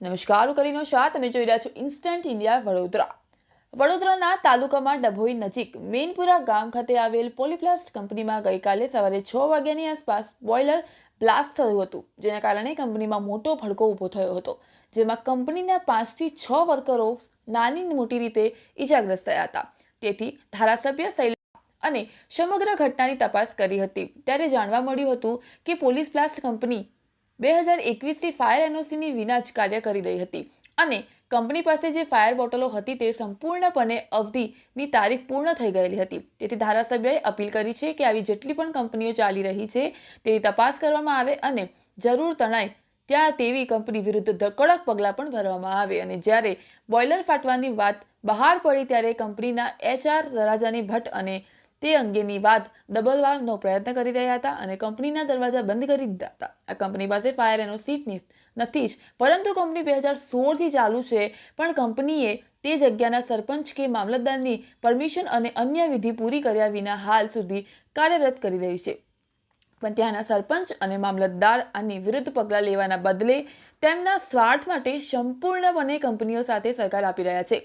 નમસ્કાર કરીનો શાહ. તમે જોઈ રહ્યા છો ઇન્સ્ટન્ટ ઇન્ડિયા વડોદરા. વડોદરાના તાલુકામાં ડભોઈ નજીક મેનપુરા ગામ ખાતે આવેલ પોલીપ્લાસ્ટ કંપનીમાં ગઈકાલે સવારે છ વાગ્યાની આસપાસ બોઇલર બ્લાસ્ટ થયું હતું, જેના કારણે કંપનીમાં મોટો ભડકો ઊભો થયો હતો, જેમાં કંપનીના પાંચથી છ વર્કરો નાની મોટી રીતે ઈજાગ્રસ્ત થયા હતા. તેથી ધારાસભ્ય શૈલેષ અને સમગ્ર ઘટનાની તપાસ કરી હતી. ત્યારે જાણવા મળ્યું હતું કે પોલીસ બ્લાસ્ટ કંપની બે હજાર એકવીસથી ફાયર એનઓસીની વિના જ કાર્ય કરી રહી હતી અને કંપની પાસે જે ફાયર બોટલો હતી તે સંપૂર્ણપણે અવધિની તારીખ પૂર્ણ થઈ ગયેલી હતી. તેથી ધારાસભ્યએ અપીલ કરી છે કે આવી જેટલી પણ કંપનીઓ ચાલી રહી છે તેની તપાસ કરવામાં આવે અને જરૂર તણાય ત્યાં તેવી કંપની વિરુદ્ધ કડક પગલાં પણ ભરવામાં આવે. અને જ્યારે બોઇલર ફાટવાની વાત બહાર પડી ત્યારે કંપનીના એચઆર રાજાની ભટ્ટ અને તે અંગેની વાત દબાવવાનો પ્રયત્ન કરી રહ્યા હતા અને કંપનીના દરવાજા બંધ કરી દીધા હતા. આ કંપની પાસે ફાયર એનો સીટ નથી જ, પરંતુ કંપની બે હજાર સોળથી ચાલુ છે, પણ કંપનીએ તે જગ્યાના સરપંચ કે મામલતદારની પરમિશન અને અન્ય વિધિ પૂરી કર્યા વિના હાલ સુધી કાર્યરત કરી રહી છે. પણ ત્યાંના સરપંચ અને મામલતદાર આની વિરુદ્ધ પગલાં લેવાના બદલે તેમના સ્વાર્થ માટે સંપૂર્ણપણે કંપનીઓ સાથે સહકાર આપી રહ્યા છે.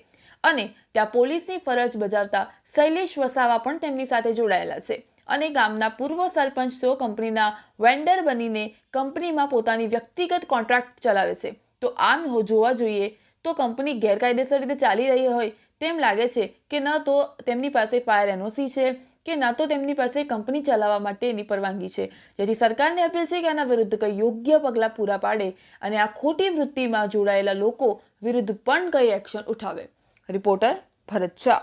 અને ત્યાં પોલીસની ફરજ બજાવતા શૈલેષ વસાવા પણ તેમની સાથે જોડાયેલા છે. અને ગામના પૂર્વ સરપંચ તો કંપનીના વેન્ડર બનીને કંપનીમાં પોતાની વ્યક્તિગત કોન્ટ્રાક્ટ ચલાવે છે. તો આમ જોવા જોઈએ તો કંપની ગેરકાયદેસર રીતે ચાલી રહી હોય તેમ લાગે છે કે ન તો તેમની પાસે ફાયર એનઓસી છે કે ન તો તેમની પાસે કંપની ચલાવવા માટેની પરવાનગી છે. જેથી સરકારને અપીલ છે કે આના વિરુદ્ધ કંઈ યોગ્ય પગલાં પૂરા પાડે અને આ ખોટી વૃત્તિમાં જોડાયેલા લોકો વિરુદ્ધ પણ કંઈ એક્શન ઉઠાવે. રિપોર્ટર ભરત શાહ.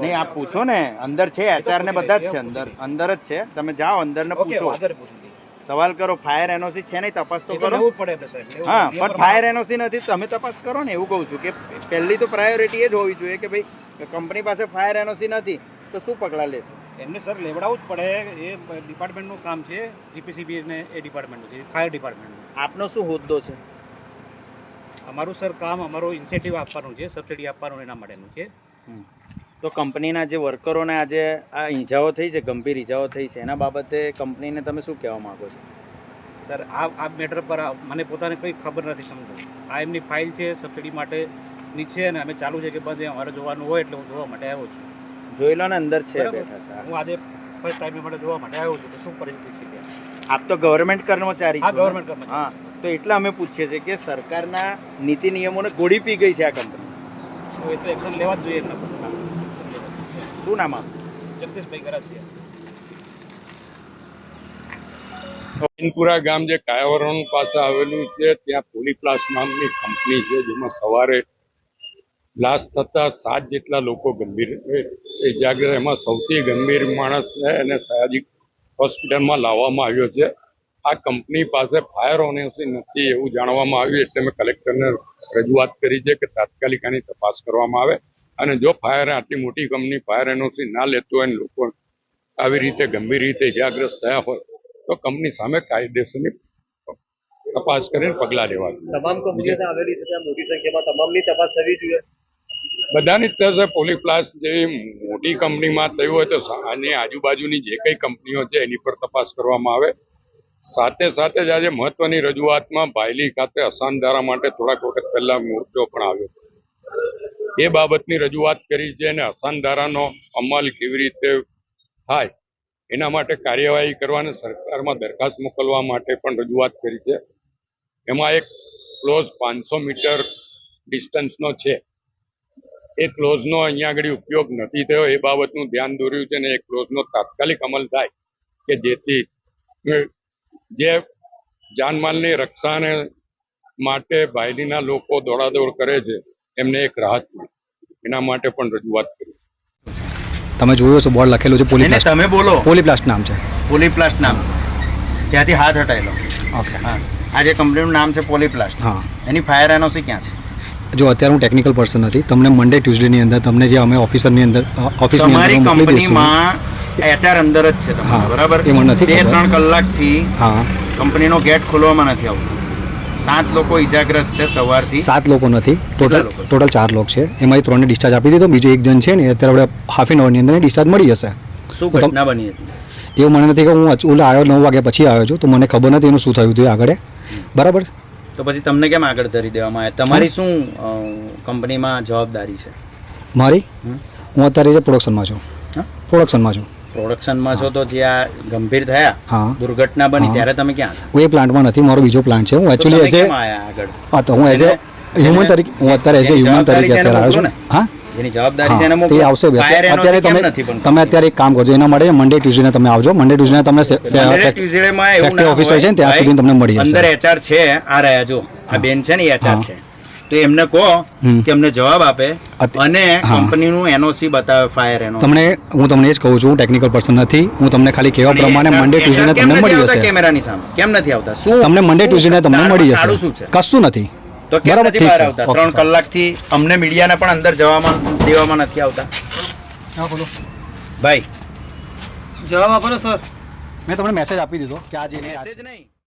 નહીં આપ પૂછો ને. અંદર છે એચઆર ને બધા જ છે અંદર. અંદર જ છે. તમે જાઓ અંદર ને પૂછો. સવાલ કરો ફાયર એનઓસી છે નહીં તપાસ તો કરો. હા પણ ફાયર એનઓસી નથી તમે તપાસ કરો ને. એવું કહું છું કે પહેલી તો પ્રાયોરિટી એ જ હોવી જોઈએ કે ભાઈ કંપની પાસે ફાયર એનઓસી નથી તો શું પગલાં લેશે? એમને સર લેવડાવવું જ પડે. એ ડિપાર્ટમેન્ટનું કામ છે જીપીસીબી ને એ ડિપાર્ટમેન્ટનું છે ફાયર ડિપાર્ટમેન્ટનું આપનો શું હોદ્દો છે? અમારું સર કામ અમારું ઇન્સેન્ટિવ આપવાનું છે સબસિડી આપવાનું એના માટેનું છે. તો કંપનીના જે વર્કરોને આજે આ ઈજાઓ થઈ છે ગંભીર ઈજાઓ થઈ છે એના બાબતે કંપનીને તમે શું કહેવા માગો છો? સર આ આ મેટર પર મને પોતાને કંઈ ખબર નથી સમજો. આ એમની ફાઇલ છે સબસિડી માટે છે અને અમે ચાલુ છે કે બંધ અમારે જોવાનું હોય એટલે હું જોવા માટે આવ્યો છું. જોઈ લો ને અંદર છે બેઠા છે. હું આજે ફર્સ્ટ ટાઈમ માટે જોવા માટે આવ્યો છું કે શું પરિસ્થિતિ છે. આપ તો ગવર્મેન્ટ કર્મચારી હા ગવર્મેન્ટ કર્મચારી. હા. તો એટલે અમે પૂછીએ છીએ કે સરકારના નીતિ નિયમોને ગોળી પી ગઈ છે આ કંપની એ તો એક્શન લેવા જ જોઈએ શું નામ જગદીશભાઈ ગરાસિયા. ઇનપુરા ગામ જે કાયાવરણ પાસે આવેલું છે ત્યાં પોલીપ્લાસ નામની કંપની છે જેમાં સવારે બ્લાસ્ટ થતા સાત જેટલા લોકો ગંભીર ઇજાગ્રસ્ત એમાં સૌથી ગંભીર માણસ છે અને સયાજી હોસ્પિટલમાં લાવવામાં આવ્યો છે. આ કંપની પાસે ફાયર ઓનેસી નથી એવું જાણવામાં આવ્યું એટલે મેં કલેક્ટરને રજૂઆત કરી છે કે તાત્કાલિક આની તપાસ કરવામાં આવે. અને જો ફાયર આટલી મોટી કંપની ફાયર એનઓસી ના લેતો હોય લોકો આવી રીતે ગંભીર રીતે ઇજાગ્રસ્ત થયા હોય તો કંપની સામે કાયદેસરની તપાસ કરીને પગલાં લેવા જોઈએ. તમામ કંપનીઓ આવેલી છે ત્યાં મોટી સંખ્યામાં તમામની તપાસ થવી જોઈએ. બધાની જ થશે પોલીપ્લાસ જેવી મોટી કંપનીમાં થયું હોય તો આની આજુબાજુની જે કઈ કંપનીઓ છે એની પર તપાસ કરવામાં આવે. સાથે સાથે જ આજે મહત્વની રજૂઆતમાં ભાયલી ખાતે અસાનધારા માટે થોડાક વખત પહેલા મોરચો પણ આવ્યો એ બાબતની રજૂઆત કરી છે અને અસાનધારાનો અમલ કેવી રીતે થાય એના માટે કાર્યવાહી કરવાની સરકારમાં દરખાસ્ત મોકલવા માટે પણ રજૂઆત કરી છે. એમાં એક ક્લોઝ પાંચસો મીટર ડિસ્ટન્સનો છે. એ ક્લોઝનો અહીંયા આગળ ઉપયોગ નથી થયો. એ બાબતનું ધ્યાન દોર્યું છે અને એ ક્લોઝનો તાત્કાલિક અમલ થાય કે જેથી જે જાનમાલની રક્ષાને માટે બાયડીના લોકો દોડાદોડ કરે છે એમને એક રાહત મળે. એના માટે પણ રજૂઆત કરી. તમે જોયું હશે બોર્ડ લખેલું છે પોલીપ્લાસ્ટ. તમે બોલો. પોલીપ્લાસ્ટ નામ છે. પોલીપ્લાસ્ટ નામ. ત્યાંથી હાથ હટાયેલો ઓકે. હા. આ જે કંપનીનું નામ છે પોલીપ્લાસ્ટ. હા. એની ફાયર એનઓસી ક્યાં છે? જો અત્યારે હું ટેકનિકલ પર્સન નથી. તમને મંડે ટ્યુઝડેની અંદર તમને જે અમે ઓફિસરની અંદર ઓફિસની અંદર મોકલી દઈશું કંપનીમાં એચઆર અંદર જ છે હા, બરાબર? એ મને નથી બે ત્રણ કલાકથી હા. કંપનીનો ગેટ ખોલવામાં નથી આવતો. સાત લોકો ઇજાગ્રસ્ત છે સવારથી. સાત લોકો નથી. ટોટલ ટોટલ ચાર લોકો છે. એમાંથી ત્રણને ડિસ્ચાર્જ આપી દીધો. બીજો એક જણ છે ને અત્યારે આપણે હાફ એન અવરની અંદર ડિસ્ચાર્જ મળી જશે. શું ઘટના બની હતી? એવું મને નથી કે હું ઓલા આવ્યો નવ વાગ્યા પછી આવ્યો છું. તો મને ખબર નથી એનું શું થયું હતું આગળ. બરાબર? તો પછી તમને કેમ આગળ ધરી દેવામાં આવ્યા? તમારી શું કંપનીમાં જવાબદારી છે? મારી? હું અત્યારે જે પ્રોડક્શનમાં છું? પ્રોડક્શનમાં છું. પ્રોડક્શનમાં છો તો જે આ ગંભીર થયા હા. દુર્ઘટના બની ત્યારે તમે ક્યાં હું એ પ્લાન્ટમાં નથી મારો બીજો પ્લાન્ટ છે. હું એકચ્યુઅલી એઝ એ હા તો હું એઝ એ હ્યુમન તરીકે હું અત્યારે એઝ એ હ્યુમન તરીકે અત્યારે આવ્યો છું હા? એની જવાબદારી. તે આવશે અત્યારે તમે તમે અત્યારે એક કામ કરજો એના માટે મંડે ટ્યુઝડે તમે આવજો. મંડે ટ્યુઝડે તમને સે- Monday, ફેક્ટ- Tuesday માં એવું ફેક્ટરી ના હોય. છે ને ત્યાં સુધી તમને મળી જશે. અંદર એચઆર છે આ રહ્યા જો. આ. બેન છે ને એચઆર છે. તો એમને કહો હમ. કે અમને જવાબ આપે અને. કંપનીનું એનઓસી બતાવે ફાયર એનો તમને હું તમને જ કહું છું ટેકનિકલ પર્સન નથી હું તમને ખાલી કહેવા પ્રમાણે મંડે ટ્યુઝડે તમને મળી જશે કેમેરાની સામે? કેમ નથી આવતા? શું તમને મંડે ટ્યુઝડે તમને મળી જશે કશું નથી. તો કેમ નથી બહાર આવતા? ત્રણ કલાકથી અમને મીડિયાને પણ અંદર જવામાં દેવામાં નથી આવતા. ભાઈ. જવાબ આપો સર મેં તમને મેસેજ આપી દીધો કે આ જે છે આ- મેસેજ નહીં.